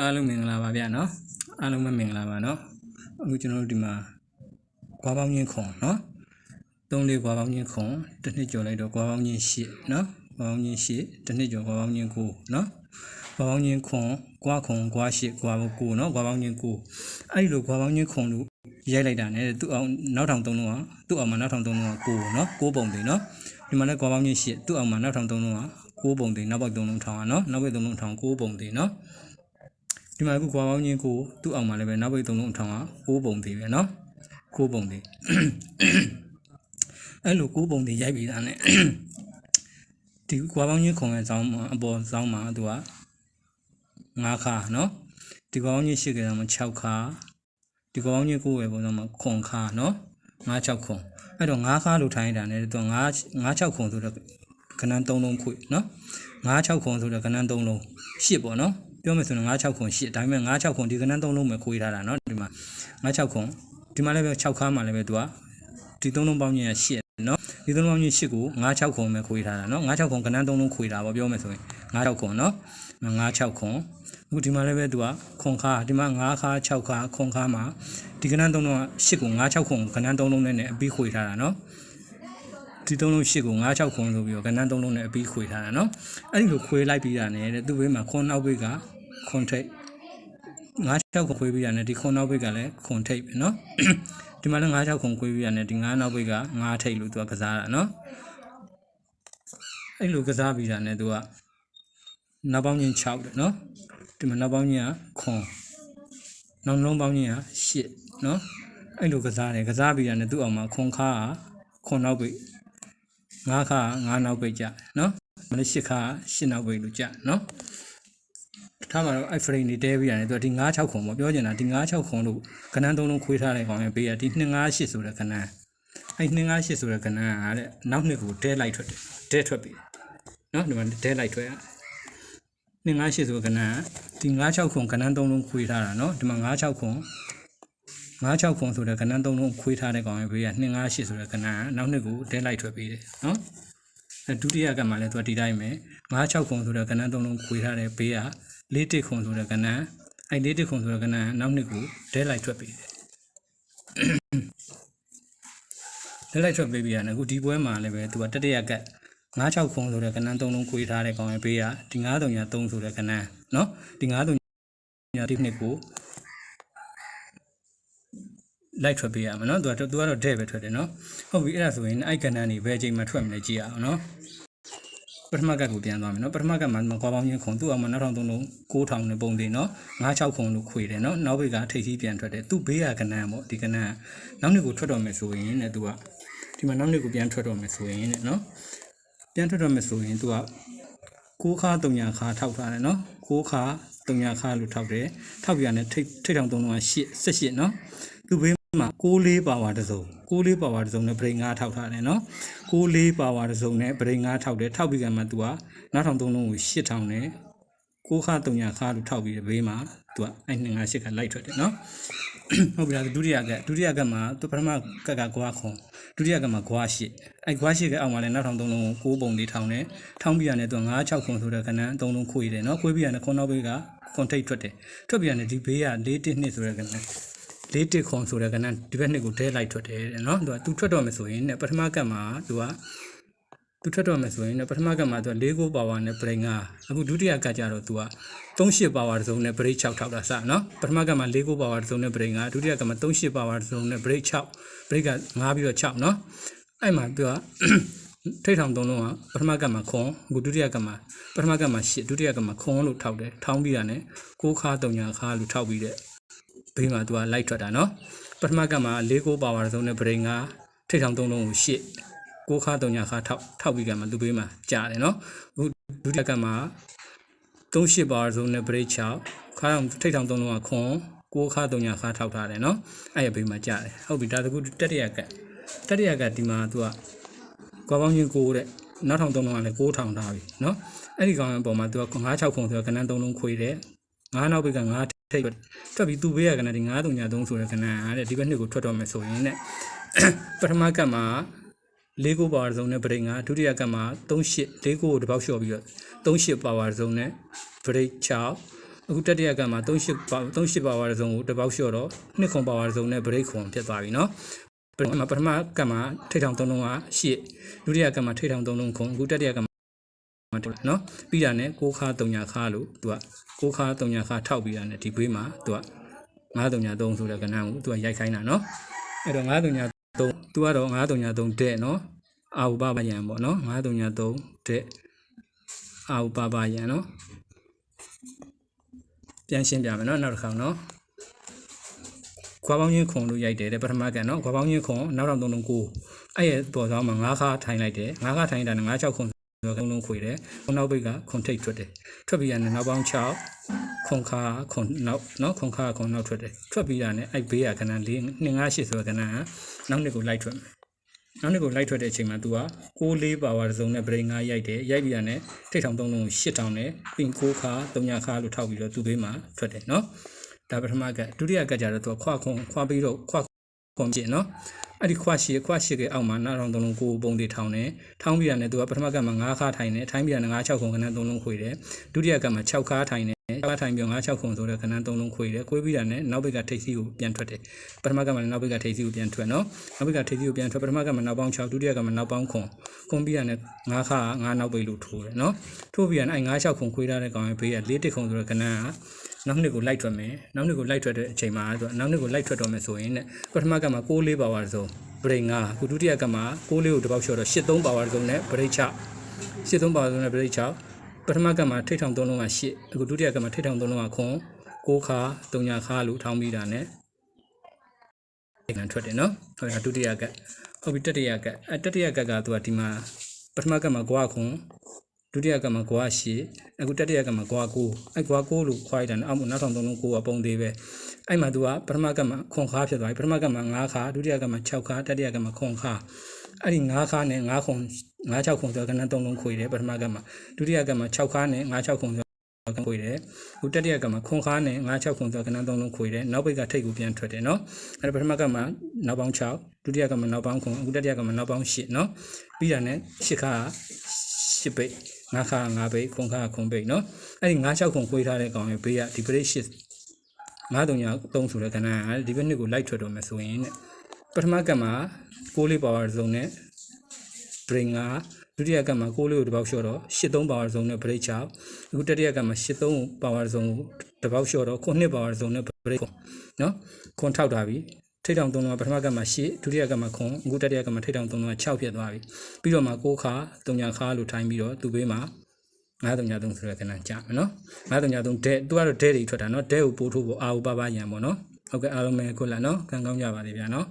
အားလုံးမင်္ဂလာပါဗျာနော်အားလုံးပဲမင်္ဂလာပါနော်အခုကျွန်တော်တို့ဒီမှာကွာပေါင်းချင်းခွန်နော်သုံးလေးကွာပေါင်းချင်းခွန်တစ်နှစ်ကျော်လိုက်တော့ကွာပေါင်းချင်းရှစ်နော်ကွာပေါင်းချင်းရှစ်တစ်နှစ်ကျော်ကွာပေါင်းချင်းကိုနော်ကွာပေါင်းချင်းခွန်ကွာခွန်ကွာရှစ်ကွာပေါင်းကိုနော်ကွာပေါင်းချင်းကိုအဲ့ဒီလိုကွာပေါင်းချင်းခွန်လို့ရိုက်လိုက်တာ ਨੇ သူ့အောင်နောက်ထောင်သုံးလုံးကသူ့အောင်မှာနောက်ထောင်သုံးလုံးကကိုနော်ကိုပုံတွေနော်ဒီမှာလည်းကွာပေါင်းချင်းရှစ်သူ့အောင်မှာနောက်ထောင်သုံးလုံးကကိုပုံတွေနောက်ဘက်သုံးလုံးထောင်อ่ะနော်နောက်ဘက်သုံးလုံးထောင်ကိုပုံတွေနော် ဒီမှာအခုကွာပေါင်းချင်းကိုသူ့အောင်မှာလည်းပဲနောက်ဘက်သုံးလုံးအထောင်က6ပုံသေးပဲเนาะ6ပုံသေးအဲ့လို6ပုံသေးရိုက်ပြီးသားနဲ့ဒီကွာပေါင်းချင်းခုံရဲ့ဇောင်းမှာအပေါ်ဇောင်းမှာသူက9ခါเนาะဒီကွာပေါင်းချင်း8ခဲမှာ6ခါဒီကွာပေါင်းချင်း9ရဲ့ပုံစံမှာခွန်ခါเนาะ9 6ခွန်အဲ့တော့9ခါလို့ထိုင်းတာနဲ့သူက9 9 6ခွန်ဆိုတော့ခဏန်း3လုံးခွေเนาะ9 6ခွန်ဆိုတော့ခဏန်း3လုံး8ပေါ့เนาะ ပြောမယ်ဆိုရင်9 6ခွန်8ဒါပေမဲ့9 6ခွန်ဒီကနန်း3လုံးပဲခွေးထားတာเนาะဒီမှာ9 6ခွန်ဒီမှာလည်းပဲ6ခါမှလည်းပဲသူကဒီ3လုံးပေါင်းချင်း8เนาะဒီ3လုံးပေါင်းချင်း8ကို9 6ခွန်ပဲခွေးထားတာเนาะ9 6ခွန်ကနန်း3လုံးခွေးတာပေါ့ပြောမယ်ဆိုရင်9 6ခွန်เนาะ9 6ခွန်အခုဒီမှာလည်းပဲသူကခွန်ခါဒီမှာ9ခါ6ခါခွန်ခါမှာဒီကနန်း3လုံးက8ကို9 6ခွန်ကနန်း3လုံးနဲ့နဲ့အပြီးခွေးထားတာเนาะ ဒီသုံးလုံးရှစ်ကို96ခွန်းဆိုပြီးတော့ကဏ္ဍသုံးလုံးနဲ့အပြီးခွေထားတာเนาะအဲ့ဒီလိုခွေလိုက်ပြီးတာနဲ့သူ့ဘေးမှာခွန်းနောက်ဘေးကခွန်းထိပ်96ခွန်းခွေပြီးတာနဲ့ဒီခွန်းနောက်ဘေးကလည်းခွန်းထိပ်ပဲเนาะဒီမှာလည်း96ခွန်းခွေပြီးတာနဲ့ဒီ9နောက်ဘေးက9ထိပ်လို့သူကကစားတာเนาะအဲ့လိုကစားပြီးတာနဲ့သူကနောက်ပေါင်းချင်း6တယ်เนาะဒီမှာနောက်ပေါင်းချင်းကခွန်းနောက်နှုံးပေါင်းချင်းက8เนาะအဲ့လိုကစားတယ်ကစားပြီးတာနဲ့သူ့အောင်မှာခွန်ခါကခွန်နောက်ပိတ် 9ခါ9နောက်ပိတ်ကြနော်မနေ့8ခါ8နောက်ပိတ်လို့ကြနော်ထားမှာတော့ iframe တွေတဲပြီးရတယ်သူကဒီ96ခုပေါ့ပြောချင်တာဒီ96ခုလို့ခဏန်းသုံးလုံးခွေးထားတဲ့ကောင်ရဲ့ဘေးကဒီ298ဆိုတဲ့ခဏန်းအဲ့298ဆိုတဲ့ခဏန်းကတဲ့နောက်နှစ်ကိုတဲလိုက်ထွက်တယ်တဲထွက်ပြီနော်ဒီမှာတဲလိုက်ထွက်298ဆိုတဲ့ခဏန်းဒီ96ခုခဏန်းသုံးလုံးခွေးထားတာနော်ဒီမှာ96ခု 96ခွန်ဆိုတဲ့ကဏ္ဍသုံးလုံးခွေးထားတဲ့ကောင်ရဲ့ဘေးက258ဆိုတဲ့ကဏ္ဍနောက်နှစ်ကိုဒဲလိုက်ထွက်ပေးတယ်နော်အဲဒုတိယကဏ္ဍလည်းသူကဒီတိုင်းပဲ96ခွန်ဆိုတဲ့ကဏ္ဍသုံးလုံးခွေးထားတဲ့ဘေးက41ခွန်ဆိုတဲ့ကဏ္ဍအဲ41ခွန်ဆိုတဲ့ကဏ္ဍနောက်နှစ်ကိုဒဲလိုက်ထွက်ပေးတယ်ဒဲလိုက်ထွက်ပေးပြီးရတယ်အခုဒီပွဲမှာလည်းပဲသူကတတိယကတ်96ခွန်ဆိုတဲ့ကဏ္ဍသုံးလုံးခွေးထားတဲ့ကောင်ရဲ့ဘေးကဒီ9303ဆိုတဲ့ကဏ္ဍနော်ဒီ9303ဒီနှစ်ကို လိုက်ထွက်ပေးရမှာเนาะသူကသူကတော့တဲ့ပဲထွက်တယ်เนาะဟုတ်ပြီအဲ့ဒါဆိုရင်အဲ့ကဏ္ဍနေဘယ်အချိန်မှထွက်မလဲကြည့်ရအောင်เนาะပထမကတ်ကိုပြန်သွားမယ်เนาะပထမကတ်မှာကွာပေါင်းချင်းခုံသူ့အောင်မှာနောက်ထောင်သုံးလုံး9000နဲ့ပုံတင်เนาะ96ခုံလို့ခွေတယ်เนาะနောက်ဘက်ကထိပ်ကြီးပြန်ထွက်တယ်သူ့ဘေးကကဏ္ဍပေါ့ဒီကဏ္ဍနောက်နှစ်ကိုထွက်တော့မယ်ဆိုရင်တဲ့သူကဒီမှာနောက်နှစ်ကိုပြန်ထွက်တော့မယ်ဆိုရင်တဲ့เนาะပြန်ထွက်တော့မယ်ဆိုရင်သူက6ခါ3ညာခါထောက်ထားတယ်เนาะ6ခါ3ညာခါလို့ထောက်တယ်ထောက်ပြရတယ်ထိပ်ထိပ်ထောင်သုံးလုံးက8 18เนาะသူ့ဘေး မှာ6-4ပါဝါတစ်စုံ6-4ပါဝါတစ်စုံနဲ့ဗရိန်9ထောက်ထားတယ်နော်6-4ပါဝါတစ်စုံနဲ့ဗရိန်9ထောက်တယ်ထောက်ပြီးကမှ तू ကနောက်ထောင်သုံးလုံးကို8000နဲ့6ခါ3ညာခါလို့ထောက်ပြီးဘေးမှာ तू ကအဲ့2 5 8ကလိုက်ထွက်တယ်နော်ဟုတ်ပြီလားဒုတိယကဒုတိယကမှာသူပထမကကကွာခွန်ဒုတိယကမှာကွာရှိအဲ့ကွာရှိကအောက်မှာလည်းနောက်ထောင်သုံးလုံးကို6ပုံလေးထောင်တယ်ထောင်းပြီးရတယ်သူ9 6ခွန်ဆိုတဲ့ကဏ္ဍ3လုံးခွေတယ်နော်ခွေပြီးရတယ်ခွန်နောက်ဘေးကခွန်ထိတ်ထွက်တယ်ထွက်ပြီးရတယ်ဒီဘေးက4 1 2ဆိုတဲ့ကဏ္ဍလေးတစ်ခုံဆိုတဲ့ကဏ္ဍဒီဘက်နှစ်ကိုဒဲလိုက်ထွက်တယ်တဲ့နော်သူကသူထွက်တော့မယ်ဆိုရင်ねပထမကတ်မှာသူကသူထွက်တော့မယ်ဆိုရင်ねပထမကတ်မှာသူက၄ကိုပါဝါနဲ့ဘရိတ်5အခုဒုတိယကတ်ကြတော့သူက38ပါဝါတစ်စုံနဲ့ဘရိတ်6ထောက်တာစနော်ပထမကတ်မှာ၄ကိုပါဝါတစ်စုံနဲ့ဘရိတ်5ဒုတိယကတ်မှာ38ပါဝါတစ်စုံနဲ့ဘရိတ်6ဘရိတ်က5ပြီးတော့6နော်အဲ့မှာသူကထိတ်ထောင်သုံးလုံးကပထမကတ်မှာခွန်အခုဒုတိယကတ်မှာပထမကတ်မှာ8ဒုတိယကတ်မှာခွန်လို့ထောက်တယ်ထောင်းပြီးတာနဲ့6ခါ3ညာခါလို့ထောက်ပြီးတဲ့ ဘေးမှာသူကလိုက်ထွက်တာနော်ပထမကမှာ၄ကိုပါဝါဆုံးတဲ့ဗရိန်ကထိထောင်သုံးလုံးကို၈ကိုခါ၃ညခါထောက်ထောက်ပြီးကမှာသူဘေးမှာကြာတယ်နော်အခုဒုတိယကမှာ၃၈ပါဝါဆုံးတဲ့ဗရိတ်6ခါထောင်ထိထောင်သုံးလုံးကခွန်ကိုခါ၃ညခါထောက်ထားတယ်နော်အဲ့ရဘေးမှာကြာတယ်ဟုတ်ပြီဒါတကူတတိယကတတိယကဒီမှာသူကကွာပေါင်းချင်းကိုတဲ့နောက်ထောင်သုံးလုံးကလည်းကိုထောင်ထားပြီနော်အဲ့ဒီကောင်အပေါ်မှာသူက9 6ခုဆိုတော့ကဏ္ဍသုံးလုံးခွေတယ်9နောက်ဘက်က9 ထိတ်ထွက်ပြီးသူ့ဘေးကကဏ္ဍဒီ9 3ညာ3ဆိုတဲ့ကဏ္ဍတဲ့ဒီဘက်နှစ်ကိုထွက်တော့မယ်ဆိုရင်တဲ့ပထမကတ်မှာ၄ကိုပါဝါဇုံနဲ့ဗရိတ်9ဒုတိယကတ်မှာ3 8 4ကိုတပေါက်လျှော့ပြီးတော့3 8ပါဝါဇုံနဲ့ဗရိတ်6အခုတတိယကမှာ38ပါ38ပါဝါရဇုံကိုတစ်ပေါက်လျှော့တော့နှစ်ခွန်ပါဝါရဇုံနဲ့ဘရိတ်ခွန်ဖြစ်သွားပြီနော်ပထမပထမကမှာထိထောင်သုံးလုံးက8ဒုတိယကမှာထိထောင်သုံးလုံးခွန်အခုတတိယကမှာ နော်ပြီးတာနဲ့ကိုခါ3ညာခါလို့သူကကိုခါ3ညာခါထောက်ပြီးတာနဲ့ဒီဘေးမှာသူက9 3ညာ3ဆိုတဲ့ကဏ္ဍကိုသူကရိုက်ခိုင်းတာနော်အဲ့တော့9 3ညာ3သူကတော့9 3ညာ3တဲ့နော်အာဟုပပယံပေါ့နော်9 3ညာ3တဲ့အာဟုပပယံနော်ပြန်ရှင်းပြမယ်နော်နောက်တစ်ခါနော်ခွာပေါင်းချင်းခုံလို့ရိုက်တယ်တဲ့ပထမကန်နော်ခွာပေါင်းချင်းခုံနောက်တော့သုံးလုံးကိုအဲ့ရဲ့ပေါ်ဆောင်မှာ၅ခါထိုင်လိုက်တယ်၅ခါထိုင်တာနဲ့၅6ခုံဆို တော့လုံးခွေတယ်ခုနောက်ဘိတ်ကခုံထိတ်ထွက်တယ်ထွက်ပြီးရတဲ့နောက်ပေါင်း6ခုံခါခုံနောက်နော်ခုံခါခုံနောက်ထွက်တယ်ထွက်ပြီးရတဲ့အဲ့ဘေးကကဏ္ဍ၄2 5 8ဆိုတဲ့ကဏ္ဍကနောက်နှစ်ကိုလိုက်ထွက်မယ်နောက်နှစ်ကိုလိုက်ထွက်တဲ့အချိန်မှာ तू က6လေးပါဝါတစ်စုံနဲ့ဗရိန်၅ရိုက်တယ်ရိုက်ပြီးရတဲ့ထိတ်ထောင်သုံးလုံးကို8ထောင်နဲ့ပြီး6ခါ3ညခါလို့ထောက်ပြီးတော့သူ့ဘေးမှာထွက်တယ်နော်ဒါပထမကဒုတိယကကြတော့ तू ခွာခုံခွာပြီးတော့ခွာခုံပြင်နော် အဲ့ဒီခွာရှိခွာရှိကအောက်မှာနောက်ထောင်သုံးလုံးကိုပုံတွေထောင်တယ်ထောင်းပြီးရတဲ့ तू ကပထမကမှာ9ခါထိုင်တယ်ထိုင်းပြီးရတဲ့9 6ခုံကဏ္ဍ3လုံးခွေတယ်ဒုတိယကမှာ6ခါထိုင်တယ်6ထိုင်ပြီး9 6ခုံဆိုတဲ့ကဏ္ဍ3လုံးခွေတယ်ခွေးပြီးရတဲ့နောက်ဘက်ကထိပ်စီးကိုပြန်ထွက်တယ်ပထမကမှာနောက်ဘက်ကထိပ်စီးကိုပြန်ထွက်နော်နောက်ဘက်ကထိပ်စီးကိုပြန်ထွက်ပထမကမှာနောက်ပေါင်း6ဒုတိယကမှာနောက်ပေါင်းခွန်ခွန်ပြီးရတဲ့9ခါ9နောက်ပိတ်လို့ထိုးတယ်နော်ထိုးပြီးရတဲ့အဲ့9 6ခုံခွေးထားတဲ့ကောင်ရဲ့ဘေးက4တစ်ခုံဆိုတဲ့ကဏ္ဍက နောက်နှစ်ကိုလိုက်ထွက်မယ်နောက်နှစ်ကိုလိုက်ထွက်တဲ့အချိန်မှာသူကနောက်နှစ်ကိုလိုက်ထွက်တော့မယ်ဆိုရင်တဲ့ပထမကမှာ6လေးပါဝါဆိုဘရိတ်9အခုဒုတိယကမှာ6လေးကိုတစ်ပေါက်လျှော့တော့8 3ပါဝါဆိုနဲ့ဘရိတ်6 8 3ပါဝါဆိုနဲ့ဘရိတ်6ပထမကမှာထိတ်ထောင်3လုံးက8အခုဒုတိယကမှာထိတ်ထောင်3လုံးကခွန်6ခါ3ညာခါလို့ထောင်းပြီးတာ ਨੇ ဒီကံထွက်တယ်နော်ဟုတ်ကဲ့ဒုတိယကဟုတ်ပြီတတိယကအဲတတိယကကသူကဒီမှာပထမကမှာကွာခွန် ဒုတိယကမှာကွာ8အခုတတိယကမှာကွာ9အဲကွာ9လို့ခွာလိုက်တာနဲ့အောက်မှာနောက်ထောင်3လုံး9ကပုံသေးပဲအဲ့မှာသူကပထမကမှာခွန်ခါဖြစ်သွားပြီပထမကမှာ9ခါဒုတိယကမှာ6ခါတတိယကမှာခွန်ခါအဲ့ဒီ9ခါနဲ့9ခွန်9 6ခွန်ဆိုတော့ကဏ္ဍ3လုံးခွေတယ်ပထမကမှာဒုတိယကမှာ6ခါနဲ့9 6ခွန်ဆိုခွေတယ်ဟိုတတိယကမှာခွန်ခါနဲ့9 6ခွန်ဆိုတော့ကဏ္ဍ3လုံးခွေတယ်နောက်ဘက်ကထိတ်ကိုပြန်ထွက်တယ်နော်အဲ့ဒါပထမကမှာနောက်ပေါင်း6ဒုတိယကမှာနောက်ပေါင်းခွန်အခုတတိယကမှာနောက်ပေါင်း8နော်ပြီးတာနဲ့8ခါ8ပိတ် ငါးခါငါးပိတ်ခွန်ခါခွန်ပိတ်နော်အဲ့ဒီ9 6ခွန်ခွေးထားတဲ့ကောင်ရဲ့ဘေးကဒီပရိတ်8 9 3ည3ဆိုတဲ့ကဏ္ဍကဒီဘက်နှစ်ကိုလိုက်ထွက်တော့မယ်ဆိုရင်တဲ့ပထမကမှာ6လေးပါဝါဇုံနဲ့ brain ကဒုတိယကမှာ6လေးကိုတစ်ပေါက်လျှော့တော့83ပါဝါဇုံနဲ့ break 6အခုတတိယကမှာ83ပါဝါဇုံကိုတစ်ပေါက်လျှော့တော့9ပါဝါဇုံနဲ့ break နော်ခွန်ထောက်တာပြီ ထိတ်တောင်သုံးလုံးကပထမကမှာ8ဒုတိယကမှာခွန်အခုတတိယကမှာထိတ်တောင်သုံးလုံးက6ဖြစ်သွားပြီပြီးတော့မှ6ခါ3ညခါလို့ထိုင်းပြီးတော့သူ့ဘေးမှာ933ဆိုတဲ့ကဏ္ဍကြာမယ်နော်933ဒဲသူကတော့ဒဲတွေထွက်တာနော်ဒဲကိုပို့ထုတ်ဖို့အာဟုပပရံပေါ့နော်ဟုတ်ကဲ့အားလုံးပဲခုလာနော်ခံကောင်းကြပါလေဗျာနော်